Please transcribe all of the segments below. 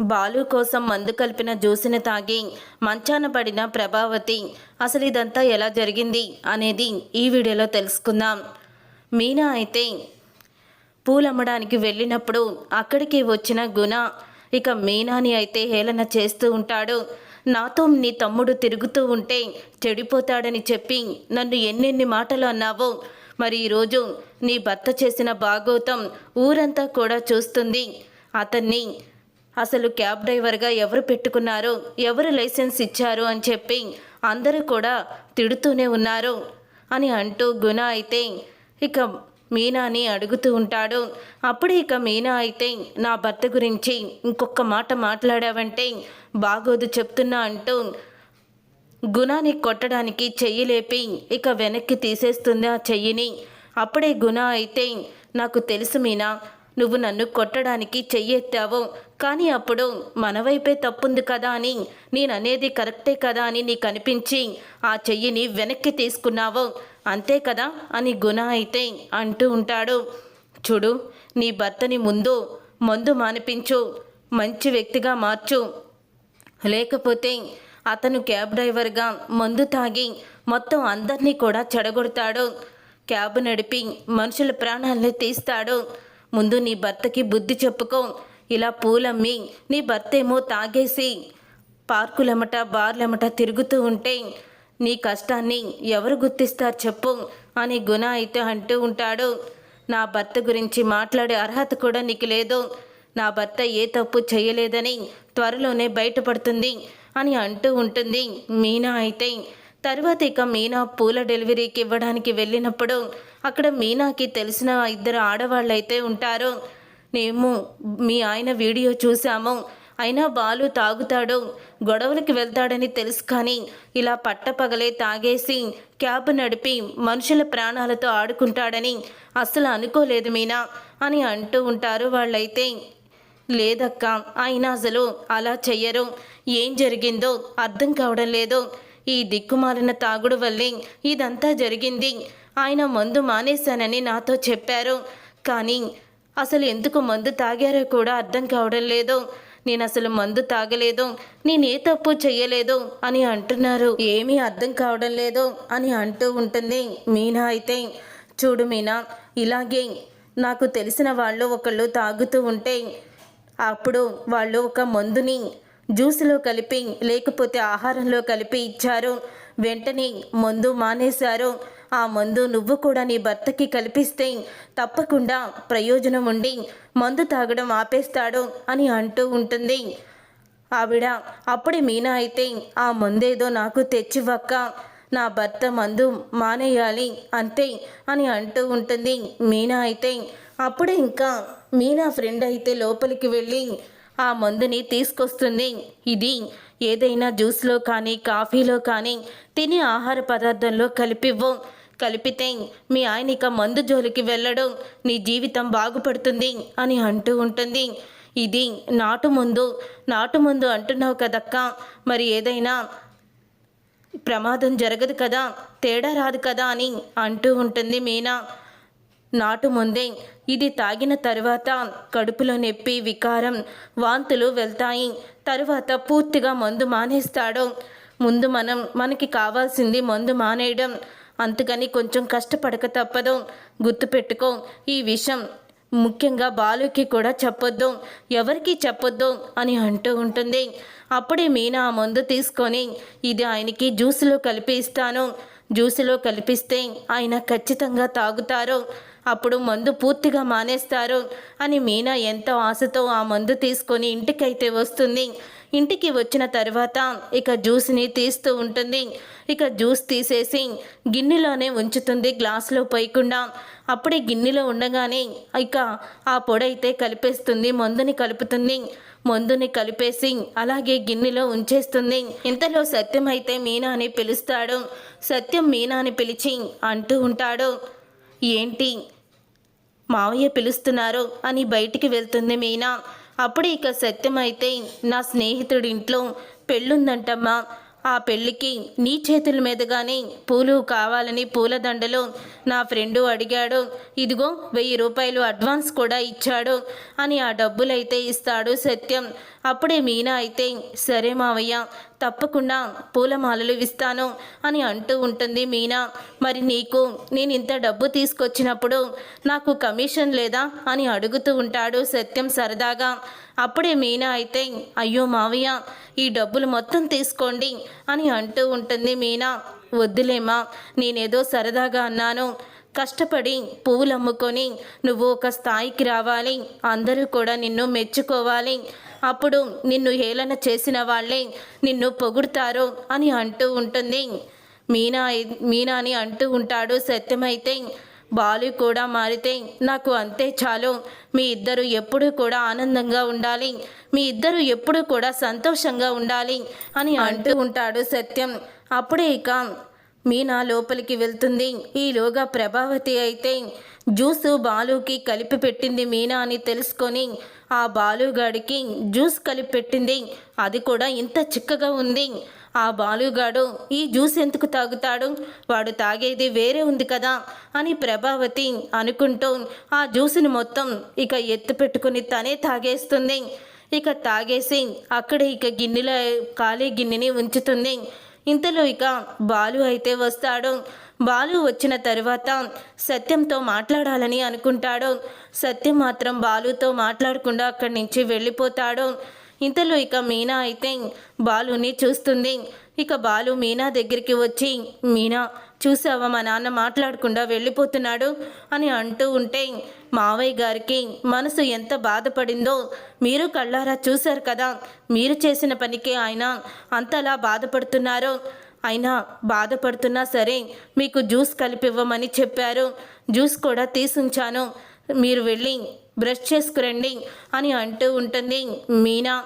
బాలు కోసం మందు కలిపిన జ్యూసుని తాగి మంచాన పడిన ప్రభావతి అసలు ఇదంతా ఎలా జరిగింది? అనేది ఈ వీడియోలో తెలుసుకుందాం. మీనా అయితే పూలమ్మడానికి వెళ్ళినప్పుడు అక్కడికి వచ్చిన గుణ ఇక మీనాని అయితే హేళన చేస్తూ ఉంటాడు. నాతో నీ తమ్ముడు తిరుగుతూ ఉంటే చెడిపోతాడని చెప్పి నన్ను ఎన్నెన్ని మాటలు అన్నావో మరి ఈరోజు నీ భర్త చేసిన భాగోతం ఊరంతా కూడా చూస్తుంది. అతన్ని అసలు క్యాబ్ డ్రైవర్గా ఎవరు పెట్టుకున్నారు ఎవరు లైసెన్స్ ఇచ్చారు అని చెప్పి అందరూ కూడా తిడుతూనే ఉన్నారు అని అంటూ గుణ అయితే ఇక మీనాని అడుగుతూ ఉంటాడు. అప్పుడు ఇక మీనా అయితే నా భర్త గురించి ఇంకొక మాట మాట్లాడావంటే బాగోదు చెప్తున్నా అంటూ గుణాన్ని కొట్టడానికి చెయ్యి లేపి ఇక వెనక్కి తీసేస్తుంది ఆ చెయ్యిని. అప్పుడే గుణ అయితే నాకు తెలుసు మీనా నువ్వు నన్ను కొట్టడానికి చెయ్యెత్తావు. కానీ అప్పుడు మన వైపే తప్పుంది కదా అని నేను అనేది కరెక్టే కదా అని నీకు అనిపించి ఆ చెయ్యిని వెనక్కి తీసుకున్నావు. అంతే కదా అని గుణ అయితే అంటూ ఉంటాడు. చూడు నీ భర్తని ముందు మందు మానిపించు మంచి వ్యక్తిగా మార్చు. లేకపోతే అతను క్యాబ్ డ్రైవర్గా మందు తాగి మొత్తం అందరినీ కూడా చెడగొడతాడు. క్యాబ్ నడిపి మనుషుల ప్రాణాలని తీస్తాడు. ముందు నీ భర్తకి బుద్ధి చెప్పుకో. ఇలా పూలమ్మి నీ భర్త ఏమో తాగేసి పార్కులెమట బార్లెమట తిరుగుతూ ఉంటే నీ కష్టాన్ని ఎవరు గుర్తిస్తారు చెప్పు అని గుణ అయితే అంటూ ఉంటాడు. నా భర్త గురించి మాట్లాడే అర్హత కూడా నీకు లేదు. నా భర్త ఏ తప్పు చేయలేదని త్వరలోనే బయటపడుతుంది అని అంటూ ఉంటుంది. మీనా అయితే తర్వాత ఇక మీనా పూల డెలివరీకి ఇవ్వడానికి వెళ్ళినప్పుడు అక్కడ మీనాకి తెలిసిన ఇద్దరు ఆడవాళ్ళైతే ఉంటారు. మేము మీ ఆయన వీడియో చూసాము అయినా బాలు తాగుతాడు. గొడవలకి వెళ్తాడని తెలుసు కానీ ఇలా పట్టపగలే తాగేసి క్యాబ్ నడిపి మనుషుల ప్రాణాలతో ఆడుకుంటాడని అస్సలు అనుకోలేదు మీనా అని అంటూ ఉంటారు వాళ్ళైతే. లేదక్క ఆయన అసలు అలా చెయ్యరు. ఏం జరిగిందో అర్థం కావడం లేదు. ఈ దిక్కుమాలిన తాగుడు వల్లే ఇదంతా జరిగింది. ఆయన మందు మానేశానని నాతో చెప్పారు. కానీ అసలు ఎందుకు మందు తాగారో కూడా అర్థం కావడం లేదు. నేను అసలు మందు తాగలేదు. నేను ఏ తప్పు చెయ్యలేదు అని అంటున్నారు. ఏమీ అర్థం కావడం లేదు అని అంటూ ఉంటుంది మీనా అయితే. చూడు మీనా ఇలాగే నాకు తెలిసిన వాళ్ళు ఒకళ్ళు తాగుతూ ఉంటే అప్పుడు వాళ్ళు ఒక మందుని జ్యూస్లో కలిపి లేకపోతే ఆహారంలో కలిపి ఇచ్చారు. వెంటనే మందు మానేశారు. ఆ మందు నువ్వు కూడా నీ భర్తకి కల్పిస్తే తప్పకుండా ప్రయోజనం ఉండి మందు తాగడం ఆపేస్తాడు అని అంటూ ఉంటుంది. ఆవిడ అప్పుడే మీనా అయితే ఆ మందేదో నాకు తెచ్చివ్వక్క నా భర్త మందు మానేయాలి అంతే అని అంటూ ఉంటుంది మీనా అయితే. అప్పుడే ఇంకా మీనా ఫ్రెండ్ అయితే లోపలికి వెళ్ళి ఆ మందుని తీసుకొస్తుంది. ఇది ఏదైనా జ్యూస్లో కానీ కాఫీలో కానీ తినే ఆహార పదార్థంలో కలిపివ్వు. కలిపితే మీ ఆయన ఇక మందు జోలికి వెళ్ళడం. నీ జీవితం బాగుపడుతుంది అని అంటూ ఉంటుంది. ఇది నాటు ముందు. నాటు ముందు అంటున్నావు కదక్క. మరి ఏదైనా ప్రమాదం జరగదు కదా. తేడా రాదు కదా అని అంటూ ఉంటుంది మీనా. నాటు ముందే ఇది తాగిన తరువాత కడుపులో నొప్పి వికారం వాంతులు వెళ్తాయి. తరువాత పూర్తిగా మందు మానేస్తాడు. ముందు మనం మనకి కావాల్సింది మందు మానేయడం. అంతకని కొంచెం కష్టపడక తప్పదు. గుర్తుపెట్టుకో ఈ విషయం ముఖ్యంగా బాలుకి కూడా చెప్పొద్దు. ఎవరికి చెప్పొద్దు అని అంటూ ఉంటుంది. అప్పుడే మీనా ఆ మందు తీసుకొని ఇది ఆయనకి జ్యూసులో కలిపి ఇస్తాను. జ్యూసులో కలిపిస్తే ఆయన ఖచ్చితంగా తాగుతారు. అప్పుడు మందు పూర్తిగా మానేస్తారు అని మీనా ఎంతో ఆశతో ఆ మందు తీసుకొని ఇంటికైతే వస్తుంది. ఇంటికి వచ్చిన తర్వాత ఇక జ్యూస్ని తీస్తూ ఉంటుంది. ఇక జ్యూస్ తీసేసి గిన్నెలోనే ఉంచుతుంది గ్లాసులో పోయకుండా. అప్పుడే గిన్నెలో ఉండగానే ఇక ఆ పొడైతే కలిపేస్తుంది మందుని కలుపుతుంది. మందుని కలిపేసి అలాగే గిన్నెలో ఉంచేస్తుంది. ఇంతలో సత్యం అయితే మీనాని పిలుస్తాడు. సత్యం మీనాని పిలిచి అంటూ ఉంటాడు. ఏంటి? మావయ్య పిలుస్తున్నారు అని బయటికి వెళ్తుంది మీనా. అప్పుడు ఇక సత్యమైతే నా స్నేహితుడింట్లో పెళ్ళుందంటమ్మా. ఆ పెళ్ళికి నీ చేతుల మీదుగానే పూలు కావాలని పూలదండలు నా ఫ్రెండు అడిగాడు ఇదిగో వెయ్యి రూపాయలు అడ్వాన్స్ కూడా ఇచ్చాడు అని ఆ డబ్బులైతే ఇస్తాడు సత్యం. అప్పుడే మీనా అయితే సరే మావయ్య తప్పకుండా పూలమాలలు ఇస్తాను అని అంటూ ఉంటుంది మీనా. మరి నీకు నేను ఇంత డబ్బు తీసుకొచ్చినప్పుడు నాకు కమిషన్ లేదా? అని అడుగుతూ ఉంటాడు సత్యం సరదాగా. అప్పుడే మీనా అయితే అయ్యో మావయ్య ఈ డబ్బులు మొత్తం తీసుకోండి అని అంటూ ఉంటుంది మీనా. వద్దులేమా నేనేదో సరదాగా అన్నాను. కష్టపడి పువ్వులు అమ్ముకొని నువ్వు ఒక స్థాయికి రావాలి అందరూ కూడా నిన్ను మెచ్చుకోవాలి. అప్పుడు నిన్ను హేళన చేసిన వాళ్ళే నిన్ను పొగుడుతారు అని అంటూ ఉంటుంది. మీనా మీనాని అంటూ ఉంటాడు సత్యమైతే. బాలు కూడా మారితే నాకు అంతే చాలు. మీ ఇద్దరు ఎప్పుడూ కూడా ఆనందంగా ఉండాలి. మీ ఇద్దరు ఎప్పుడూ కూడా సంతోషంగా ఉండాలి అని అంటూ ఉంటాడు సత్యం. అప్పుడే ఇక మీనా లోపలికి వెళ్తుంది. ఈలోగా ప్రభావతి అయితే జ్యూసు బాలుకి కలిపి పెట్టింది మీనా అని తెలుసుకొని ఆ బాలుగాడికి జ్యూస్ కలిపి పెట్టింది. అది కూడా ఇంత చిక్కగా ఉంది. ఆ బాలుగాడు ఈ జ్యూస్ ఎందుకు తాగుతాడు? వాడు తాగేది వేరే ఉంది కదా అని ప్రభావతి అనుకుంటూ ఆ జ్యూస్ని మొత్తం ఇక ఎత్తు పెట్టుకుని తనే తాగేస్తుంది. ఇక తాగేసి అక్కడే ఇక గిన్నెలో ఖాళీ గిన్నెని ఉంచుతుంది. ఇంతలో ఇక బాలు అయితే వస్తాడు. బాలు వచ్చిన తరువాత సత్యంతో మాట్లాడాలని అనుకుంటాడు. సత్యం మాత్రం బాలుతో మాట్లాడకుండా అక్కడి నుంచి వెళ్ళిపోతాడు. ఇంతలో ఇక మీనా అయితే బాలుని చూస్తుంది. ఇక బాలు మీనా దగ్గరికి వచ్చి మీనా చూసావా మా నాన్న మాట్లాడకుండా వెళ్ళిపోతున్నాడు అని అంటూ ఉంటే మావయ్య గారికి మనసు ఎంత బాధపడిందో మీరు కళ్ళారా చూశారు కదా. మీరు చేసిన పనికి ఆయన అంతలా బాధపడుతున్నారో. అయినా బాధపడుతున్నా సరే మీకు జ్యూస్ కలిపివ్వమని చెప్పారు. జ్యూస్ కూడా తీసుంచాను. మీరు వెళ్ళి బ్రష్ చేసుకురండి అని అంటూ ఉంటుంది మీనా.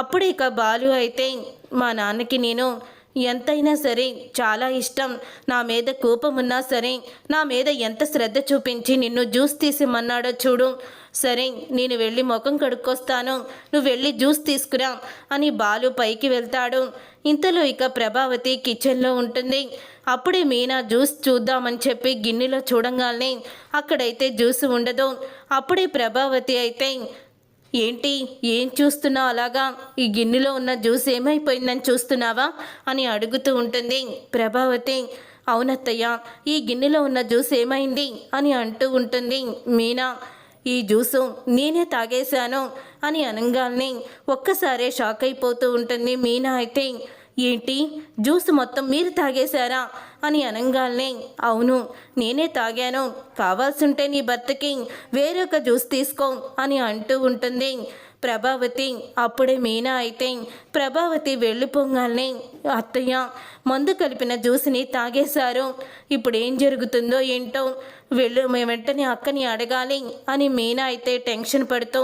అప్పుడు ఇక బాలు అయితే మా నాన్నకి నేను ఎంతైనా సరే చాలా ఇష్టం. నా మీద కోపం ఉన్నా సరే నా మీద ఎంత శ్రద్ధ చూపించి నిన్ను జ్యూస్ తీసిమన్నాడో చూడు. సరే నేను వెళ్ళి ముఖం కడుక్కొస్తాను. నువ్వు వెళ్ళి జ్యూస్ తీసుకురా అని బాలు పైకి వెళ్తాడు. ఇంతలో ఇక ప్రభావతి కిచెన్లో ఉంటుంది. అప్పుడే మీనా జ్యూస్ చూద్దామని చెప్పి గిన్నెలో చూడంగానే అక్కడైతే జ్యూస్ ఉండదు. అప్పుడే ప్రభావతి అయితే ఏంటి? ఏం చూస్తున్నావు అలాగా? ఈ గిన్నెలో ఉన్న జ్యూస్ ఏమైపోయిందని చూస్తున్నావా? అని అడుగుతూ ఉంటుంది ప్రభావతి. అవునత్తయ్య ఈ గిన్నెలో ఉన్న జ్యూస్ ఏమైంది? అని అంటూ ఉంటుంది మీనా. ఈ జ్యూసు నేనే తాగేశాను అని అనగానే ఒక్కసారే షాక్ అయిపోతూ ఉంటుంది మీనా అయితే. ఏంటి? జ్యూస్ మొత్తం మీరు తాగేశారా? అని అనగానే అవును నేనే తాగాను. కావాల్సింటే నీ భర్తకి వేరొక జ్యూస్ తీసుకో అని అంటూ ఉంటుంది. ప్రభావతి అప్పుడే మీనా అయితే ప్రభావతి వెళ్ళిపోగానే అత్తయ్య మందు కలిపిన జ్యూస్ని తాగేశారు. ఇప్పుడు ఏం జరుగుతుందో ఏంటో వెళ్ళు మేము వెంటనే అక్కని అడగాలి అని మీనా అయితే టెన్షన్ పడుతూ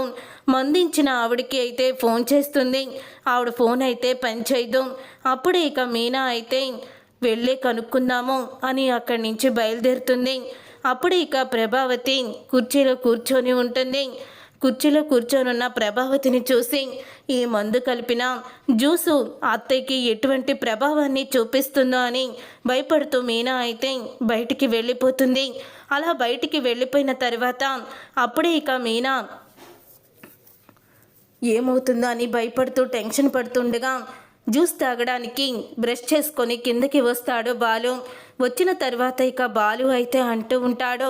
మందించిన ఆవిడకి అయితే ఫోన్ చేస్తుంది. ఆవిడ ఫోన్ అయితే పనిచేయదు అప్పుడే ఇక మీనా అయితే వెళ్ళే కనుక్కుందాము అని అక్కడి నుంచి బయలుదేరుతుంది. అప్పుడు ఇక ప్రభావతి కుర్చీలో కూర్చొని ఉంటుంది. కుర్చీలో కూర్చోనున్న ప్రభావతిని చూసి ఈ మందు కలిపిన జ్యూసు అత్తయ్యకి ఎటువంటి ప్రభావాన్ని చూపిస్తుందో అని భయపడుతూ మీనా అయితే బయటికి వెళ్ళిపోతుంది. అలా బయటికి వెళ్ళిపోయిన తర్వాత అప్పుడే ఇక మీనా ఏమవుతుందో అని భయపడుతూ టెన్షన్ పడుతుండగా జ్యూస్ తాగడానికి బ్రష్ చేసుకొని కిందకి వస్తాడు బాలు. వచ్చిన తర్వాత ఇక బాలు అయితే అంటూ ఉంటాడు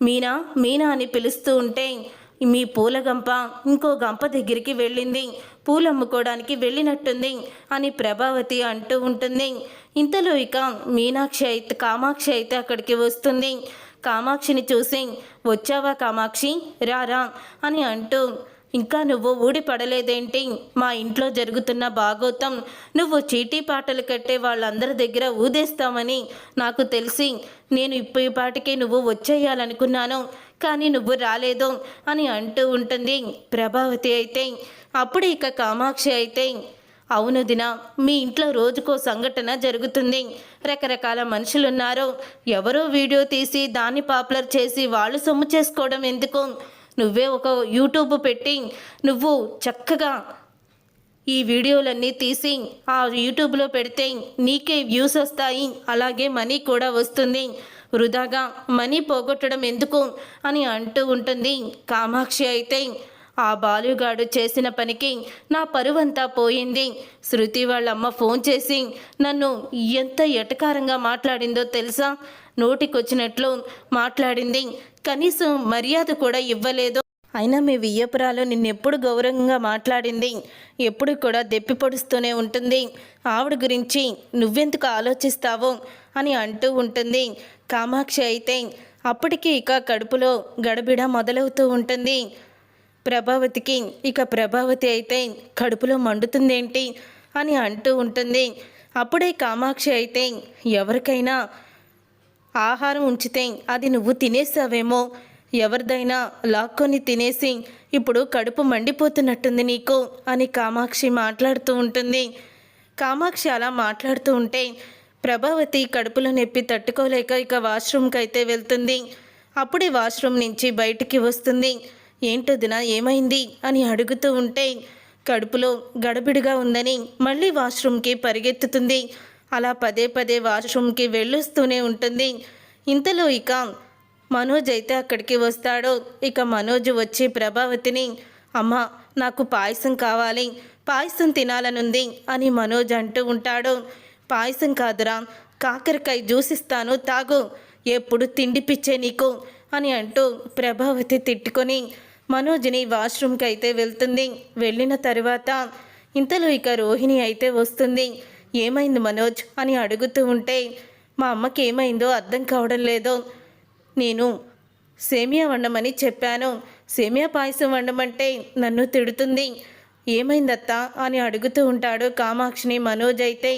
మీనా మీనా అని పిలుస్తూ ఉంటే మీ పూల గంప ఇంకో గంప దగ్గరికి వెళ్ళింది. పూలు అమ్ముకోవడానికి వెళ్ళినట్టుంది అని ప్రభావతి అంటూ ఉంటుంది. ఇంతలో ఇక మీనాక్షి అయితే కామాక్షి అయితే అక్కడికి వస్తుంది. కామాక్షిని చూసి వచ్చావా కామాక్షి? రారా అని అంటూ ఇంకా నువ్వు ఊడి పడలేదేంటి? మా ఇంట్లో జరుగుతున్న భాగోతం. నువ్వు చీటీ పాటలు కట్టే వాళ్ళందరి దగ్గర ఊదేస్తామని నాకు తెలిసి నేను ఇప్పుడు నువ్వు వచ్చేయాలనుకున్నాను. కానీ నువ్వు రాలేదు అని అంటూ ఉంటుంది ప్రభావతి అయితే. అప్పుడు ఇక కామాక్షి అయితే అవును దిన మీ ఇంట్లో రోజుకో సంఘటన జరుగుతుంది. రకరకాల మనుషులున్నారు. ఎవరో వీడియో తీసి దాన్ని పాపులర్ చేసి వాళ్ళు సొమ్ము చేసుకోవడం ఎందుకు? నువ్వే ఒక యూట్యూబ్ పెట్టి నువ్వు చక్కగా ఈ వీడియోలన్నీ తీసి ఆ యూట్యూబ్లో పెడితే నీకే వ్యూస్ వస్తాయి. అలాగే మనీ కూడా వస్తుంది. వృధాగా మనీ పోగొట్టడం ఎందుకు అని అంటూ ఉంటుంది. కామాక్షి అయితే ఆ బాలుగాడు చేసిన పనికి నా పరువంతా పోయింది. శృతి వాళ్ళమ్మ ఫోన్ చేసి నన్ను ఎంత ఎటకారంగా మాట్లాడిందో తెలుసా? నోటికొచ్చినట్లు మాట్లాడింది. కనీసం మర్యాద కూడా ఇవ్వలేదు. అయినా మీ వియ్యపురాలు నిన్నెప్పుడు గౌరవంగా మాట్లాడింది. ఎప్పుడు కూడా దెప్పి పొడుస్తూనే ఉంటుంది. ఆవిడ గురించి నువ్వెందుకు ఆలోచిస్తావో? అని అంటూ ఉంటుంది. కామాక్షి అయితే అప్పటికి ఇక కడుపులో గడబిడ మొదలవుతూ ఉంటుంది. ప్రభావతికి ఇక ప్రభావతి అయితే కడుపులో మండుతుందేంటి అని అంటూ ఉంటుంది. అప్పుడే కామాక్షి అయితే ఎవరికైనా ఆహారం ఉంచితే అది నువ్వు తినేసావేమో ఎవరిదైనా లాక్కొని తినేసి ఇప్పుడు కడుపు మండిపోతున్నట్టుంది నీకు అని కామాక్షి మాట్లాడుతూ ఉంటుంది. కామాక్షి అలా మాట్లాడుతూ ఉంటే ప్రభావతి కడుపులో నొప్పి తట్టుకోలేక ఇక వాష్రూమ్కి అయితే వెళ్తుంది. అప్పుడే వాష్రూమ్ నుంచి బయటికి వస్తుంది. ఏంటో దిన ఏమైంది? అని అడుగుతూ ఉంటే కడుపులో గడబిడిగా ఉందని మళ్ళీ వాష్రూమ్కి పరిగెత్తుతుంది. అలా పదే పదే వాష్రూమ్కి వెళ్ళొస్తూనే ఉంటుంది. ఇంతలో ఇక మనోజ్ అయితే అక్కడికి వస్తాడు. ఇక మనోజ్ వచ్చి ప్రభావతిని అమ్మ నాకు పాయసం కావాలి. పాయసం తినాలనుంది అని మనోజ్ అంటూ ఉంటాడు. పాయసం కాదురా. కాకరకాయ జ్యూస్ ఇస్తాను తాగు. ఎప్పుడు తిండి పిచ్చే నీకు? అని అంటూ ప్రభావతి తిట్టుకొని మనోజ్ని వాష్రూమ్కి అయితే వెళ్తుంది. వెళ్ళిన తర్వాత ఇంతలో ఇక రోహిణి అయితే వస్తుంది. ఏమైంది మనోజ్? అని అడుగుతూ ఉంటే మా అమ్మకి ఏమైందో అర్థం కావడం లేదో. నేను సేమియా వండమని చెప్పాను. సేమియా పాయసం వండమంటే నన్ను తిడుతుంది. ఏమైందత్తా? అని అడుగుతూ ఉంటాడు కామాక్షిని మనోజ్ అయితే.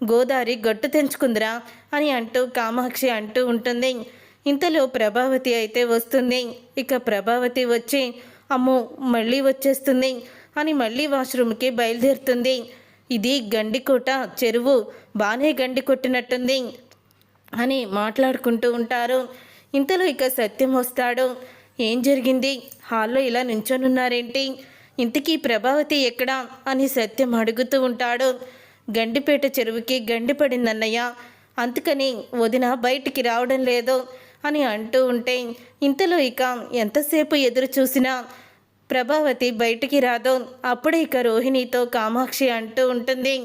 గోదారి గట్టు తెంచుకుందిరా అని అంటూ కామాక్షి అంటూ ఉంటుంది. ఇంతలో ప్రభావతి అయితే వస్తుంది. ఇక ప్రభావతి వచ్చి అమ్మో మళ్ళీ వచ్చేస్తుంది అని మళ్ళీ వాష్రూమ్కి బయలుదేరుతుంది. ఇది గండికోట చెరువు బాగానే గండి కొట్టినట్టుంది అని మాట్లాడుకుంటూ ఉంటారు. ఇంతలో ఇక సత్యం వస్తాడు. ఏం జరిగింది? హాల్లో ఇలా నించొనున్నారేంటి? ఇంతకీ ప్రభావతి ఎక్కడా? అని సత్యం అడుగుతూ ఉంటాడు. గండిపేట చెరువుకి గండిపడిందన్నయ్య అందుకని వదిన బయటికి రావడం లేదు అని అంటూ ఉంటే ఇంతలో ఇక ఎంతసేపు ఎదురు చూసినా ప్రభావతి బయటికి రాదో. అప్పుడే ఇక రోహిణితో కామాక్షి అంటూ ఉంటుంది.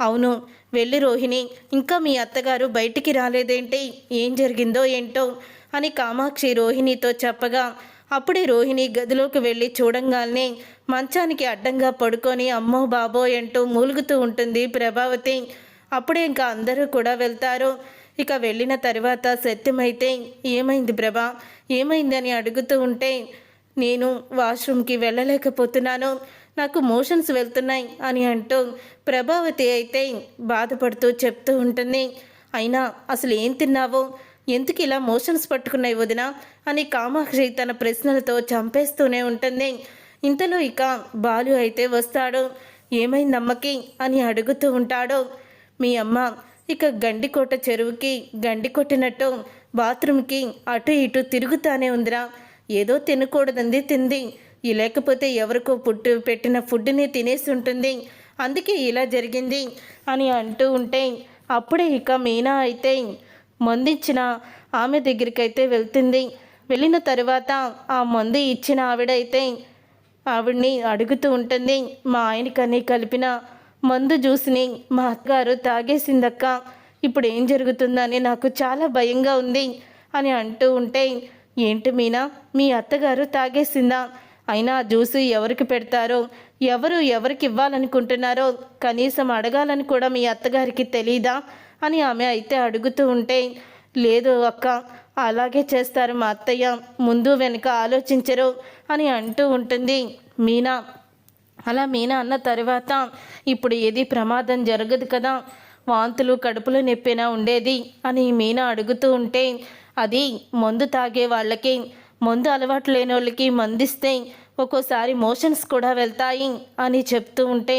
అవును వెళ్ళి రోహిణి ఇంకా మీ అత్తగారు బయటికి రాలేదేంటి? ఏం జరిగిందో ఏంటో? అని కామాక్షి రోహిణితో చెప్పగా అప్పుడే రోహిణి గదిలోకి వెళ్ళి చూడంగానే మంచానికి అడ్డంగా పడుకొని అమ్మో బాబోయ్ అంటూ మూలుగుతూ ఉంటుంది ప్రభావతి. అప్పుడే ఇంకా అందరూ కూడా వెళ్తారు. ఇక వెళ్ళిన తర్వాత సత్యమైతే ఏమైంది ప్రభా? ఏమైందని అడుగుతూ ఉంటే నేను వాష్రూమ్కి వెళ్ళలేకపోతున్నాను. నాకు మోషన్స్ వెళ్తున్నాయి అని అంటూ ప్రభావతి అయితే బాధపడుతూ చెప్తూ ఉంటుంది. అయినా అసలు ఏం తిన్నావో? ఎందుకు ఇలా మోషన్స్ పట్టుకున్నాయి వదిన? అని కామాక్షి తన ప్రశ్నలతో చంపేస్తూనే ఉంటుంది. ఇంతలో ఇక బాలు అయితే వస్తాడు. ఏమైంది అమ్మకి అని అడుగుతూ ఉంటాడు. మీ అమ్మ ఇక గండికోట చెరువుకి గండి కొట్టినట్టు బాత్రూమ్కి అటు ఇటు తిరుగుతానే ఉందిరా. ఏదో తినకూడదంది తింది. లేకపోతే ఎవరికో పుట్టు పెట్టిన ఫుడ్ని తినేసి ఉంటుంది. అందుకే ఇలా జరిగింది అని అంటూ ఉంటే అప్పుడే ఇక మీనా అయితే మందిచ్చిన ఆమె దగ్గరికైతే వెళ్తుంది. వెళ్ళిన తర్వాత ఆ మందు ఇచ్చిన ఆవిడైతే ఆవిడ్ని అడుగుతూ ఉంటుంది. మా ఆయనకని కలిపిన మందు జ్యూస్ని మా అత్తగారు తాగేసిందక్క. ఇప్పుడు ఏం జరుగుతుందని నాకు చాలా భయంగా ఉంది అని అంటూ ఉంటే ఏంటి మీనా? మీ అత్తగారు తాగేసిందా? అయినా ఆ జ్యూస్ ఎవరికి పెడతారో ఎవరు ఎవరికి ఇవ్వాలనుకుంటున్నారో కనీసం అడగాలని కూడా మీ అత్తగారికి తెలీదా? అని ఆమె అయితే అడుగుతూ ఉంటే లేదు అక్క అలాగే చేస్తారు మా అత్తయ్య ముందు వెనుక ఆలోచించరు అని అంటూ ఉంటుంది మీనా. అలా మీనా అన్న తర్వాత ఇప్పుడు ఏది ప్రమాదం జరగదు కదా వాంతులు కడుపులో నొప్పినా ఉండేది అని మీనా అడుగుతూ ఉంటే అది మందు తాగే వాళ్ళకి మందు అలవాటు లేని వాళ్ళకి మందిస్తే ఒక్కోసారి మోషన్స్ కూడా వెళ్తాయి అని చెప్తూ ఉంటే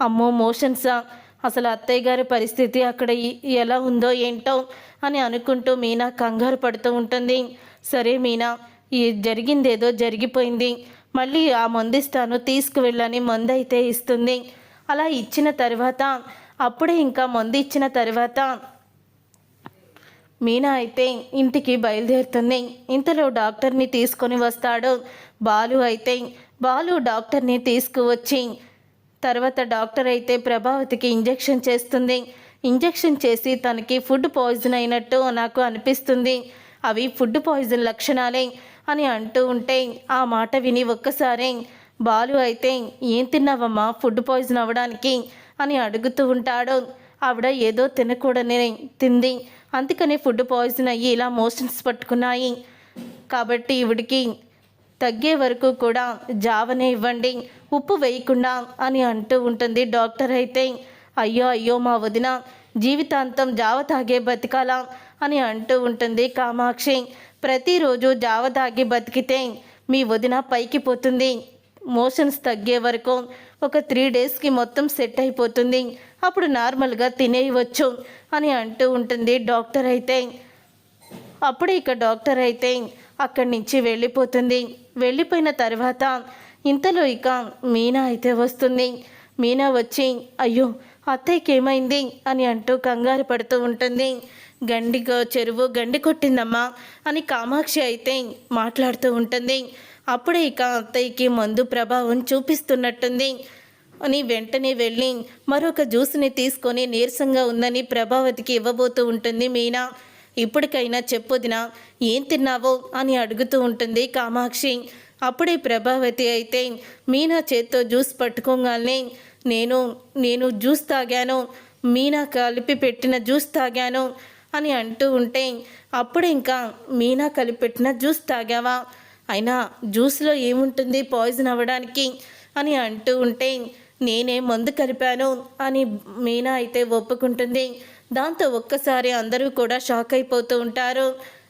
అమ్మో మోషన్సా అసలు అత్తయ్య గారి పరిస్థితి అక్కడ ఎలా ఉందో ఏంటో అని అనుకుంటూ మీనా కంగారు పడుతూ ఉంటుంది. సరే మీనా ఈ జరిగిందేదో జరిగిపోయింది. మళ్ళీ ఆ మందిస్తాను తీసుకువెళ్ళని మందు అయితే ఇస్తుంది. అలా ఇచ్చిన తర్వాత అప్పుడే ఇంకా మందు ఇచ్చిన తర్వాత మీనా అయితే ఇంటికి బయలుదేరుతుంది. ఇంతలో డాక్టర్ని తీసుకొని వస్తాడు. బాలు అయితే బాలు డాక్టర్ని తీసుకువచ్చి తర్వాత డాక్టర్ అయితే ప్రభావతికి ఇంజెక్షన్ చేస్తుంది. ఇంజెక్షన్ చేసి తనకి ఫుడ్ పాయిజన్ అయినట్టు నాకు అనిపిస్తుంది. అవి ఫుడ్ పాయిజన్ లక్షణాలే అని అంటూ ఉంటే ఆ మాట విని ఒక్కసారి బాలు అయితే ఏం తిన్నావమ్మా ఫుడ్ పాయిజన్ అవ్వడానికి? అని అడుగుతూ ఉంటాడు. ఆవిడ ఏదో తినకూడని తింది. అందుకని ఫుడ్ పాయిజన్ అయ్యి ఇలా మోషన్స్ పట్టుకున్నాయి. కాబట్టి ఈవిడికి తగ్గే వరకు కూడా జావనే ఇవ్వండి. ఉప్పు వేయకుండా అని అంటూ ఉంటుంది డాక్టర్ అయితే. అయ్యో అయ్యో మా వదిన జీవితాంతం జావ తాగే బతికాలా అని అంటూ ఉంటుంది కామాక్షి. ప్రతిరోజు జావ తాగి బతికితే మీ వదిన పైకి పోతుంది. మోషన్స్ తగ్గే వరకు ఒక త్రీ డేస్కి మొత్తం సెట్ అయిపోతుంది. అప్పుడు నార్మల్గా తినేయవచ్చు అని అంటూ ఉంటుంది డాక్టర్ అయితే. అప్పుడు ఇక డాక్టర్ అయితే అక్కడి నుంచి వెళ్ళిపోతుంది. వెళ్ళిపోయిన తర్వాత ఇంతలో ఇక మీనా అయితే వస్తుంది. మీనా వచ్చి అయ్యో అత్తయ్యకి ఏమైంది అని అంటూ కంగారు పడుతూ ఉంటుంది. గండిగా చెరువు గండి కొట్టిందమ్మా అని కామాక్షి అయితే మాట్లాడుతూ ఉంటుంది. అప్పుడే ఇక అత్తయ్యకి మందు ప్రభావం చూపిస్తున్నట్టుంది. అని వెంటనే వెళ్ళి మరొక జ్యూస్ని తీసుకొని నీరసంగా ఉందని ప్రభావతికి ఇవ్వబోతూ ఉంటుంది మీనా. ఇప్పటికైనా చెప్పొదినా ఏం తిన్నావో? అని అడుగుతూ ఉంటుంది కామాక్షి. అప్పుడే ప్రభావతి అయితే మీనా చేత్తో జ్యూస్ పట్టుకోగానే నేను నేను జ్యూస్ తాగాను మీనా కలిపి పెట్టిన జ్యూస్ తాగాను అని అంటూ ఉంటే అప్పుడు ఇంకా మీనా కలిపి పెట్టిన జ్యూస్ తాగావా? అయినా జ్యూస్లో ఏముంటుంది పాయిజన్ అవ్వడానికి? అని అంటూ ఉంటే నేనే మందు కలిపాను అని మీనా అయితే ఒప్పుకుంటుంది. దాంతో ఒక్కసారి అందరూ కూడా షాక్ అయిపోతూ ఉంటారు.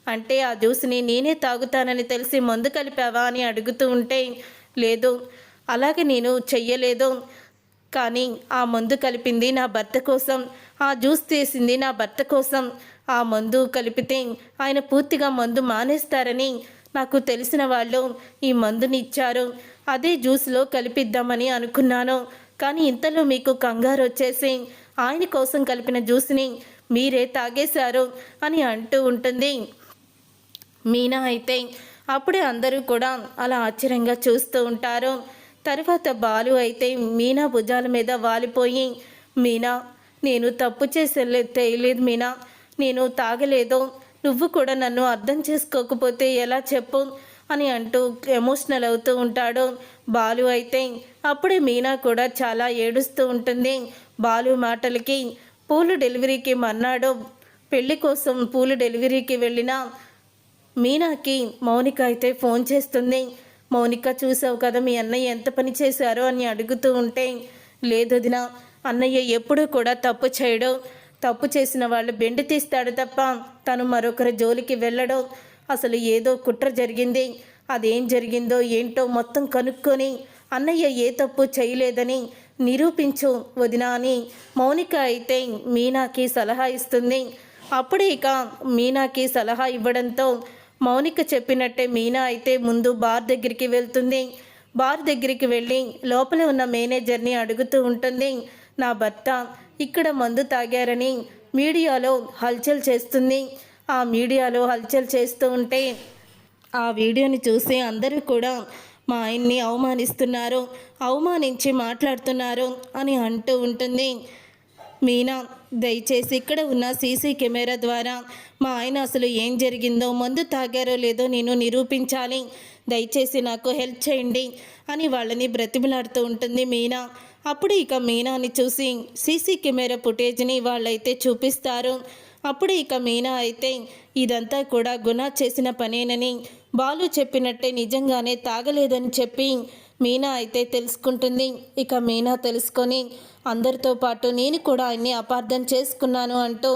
అంటే ఆ జ్యూస్ని నేనే తాగుతానని తెలిసి మందు కలిపావా అని అడుగుతూ ఉంటే లేదు అలాగే నేను చెయ్యలేదు. కానీ ఆ మందు కలిపింది నా భర్త కోసం. ఆ జ్యూస్ తీసింది నా భర్త కోసం. ఆ మందు కలిపితే ఆయన పూర్తిగా మందు మానేస్తారని నాకు తెలిసిన వాళ్ళు ఈ మందుని ఇచ్చారు. అదే జ్యూస్లో కలిపిద్దామని అనుకున్నాను. కానీ ఇంతలో మీకు కంగారు వచ్చేసి ఆయన కోసం కలిపిన జ్యూస్ని మీరే తాగేశారు అని అంటూ ఉంటుంది. మీనా అయితే అప్పుడే అందరూ కూడా అలా ఆశ్చర్యంగా చూస్తూ ఉంటారు. తర్వాత బాలు అయితే మీనా భుజాల మీద వాలిపోయి మీనా నేను తప్పు చేసే తెలియలేదు మీనా. నేను తాగలేదు. నువ్వు కూడా నన్ను అర్థం చేసుకోకపోతే ఎలా చెప్పు అని అంటూ ఎమోషనల్ అవుతూ ఉంటాడు. బాలు అయితే అప్పుడే మీనా కూడా చాలా ఏడుస్తూ ఉంటుంది. బాలు మాటలకి పూలు డెలివరీకి మన్నాడు పెళ్ళి కోసం పూలు డెలివరీకి వెళ్ళిన మీనాకి మౌనిక అయితే ఫోన్ చేస్తుంది. మౌనిక చూసావు కదా మీ అన్నయ్య ఎంత పని చేశారో అని అడుగుతూ ఉంటే లేదు దిన అన్నయ్య ఎప్పుడూ కూడా తప్పు చేయడు. తప్పు చేసిన వాళ్ళు బెండు తీస్తాడు తప్ప తను మరొకరి జోలికి వెళ్ళడం. అసలు ఏదో కుట్ర జరిగింది. అదేం జరిగిందో ఏంటో మొత్తం కనుక్కొని అన్నయ్య ఏ తప్పు చేయలేదని నిరూపించు వదినా అని మౌనిక అయితే మీనాకి సలహా ఇస్తుంది. అప్పుడే ఇక మీనాకి సలహా ఇవ్వడంతో మౌనిక చెప్పినట్టే మీనా అయితే ముందు బార్ దగ్గరికి వెళ్తుంది. బార్ దగ్గరికి వెళ్ళి లోపల ఉన్న మేనేజర్ని అడుగుతూ ఉంటుంది. నా భర్త ఇక్కడ మందు తాగారని మీడియాలో హల్చల్ చేస్తుంది. ఆ మీడియాలో హల్చల్ చేస్తూ ఉంటే ఆ వీడియోని చూసి అందరూ కూడా మా ఆయన్ని అవమానిస్తున్నారు. అవమానించి మాట్లాడుతున్నారు అని అంటూ ఉంటుంది. మీనా దయచేసి ఇక్కడ ఉన్న సీసీ కెమెరా ద్వారా మా ఆయన అసలు ఏం జరిగిందో మందు తాగారో లేదో నేను నిరూపించాలి. దయచేసి నాకు హెల్ప్ చేయండి అని వాళ్ళని బ్రతిమలాడుతూ ఉంటుంది మీనా. అప్పుడు ఇక మీనాని చూసి సీసీ కెమెరా ఫుటేజ్ని వాళ్ళైతే చూపిస్తారు. అప్పుడు ఇక మీనా అయితే ఇదంతా కూడా గుణా చేసిన పనేనని బాలు చెప్పినట్టే నిజంగానే తాగలేదని చెప్పి మీనా అయితే తెలుసుకుంటుంది. ఇక మీనా తెలుసుకొని అందరితో పాటు నేను కూడా ఆయన్ని అపార్థం చేసుకున్నాను అంటూ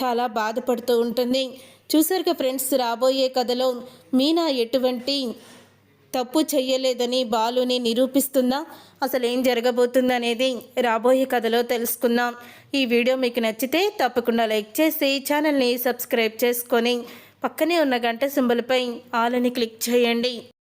చాలా బాధపడుతూ ఉంటుంది. చూసారుగా ఫ్రెండ్స్ రాబోయే కథలో మీనా ఎటువంటి తప్పు చేయలేదని బాలుని నిరూపిస్తుందా? అసలు ఏం జరగబోతుంది అనేది రాబోయే కథలో తెలుసుకుందాం. ఈ వీడియో మీకు నచ్చితే తప్పకుండా లైక్ చేసి ఛానల్ని సబ్స్క్రైబ్ చేసుకొని పక్కనే ఉన్న గంట సింబల్పై ఆలని క్లిక్ చేయండి.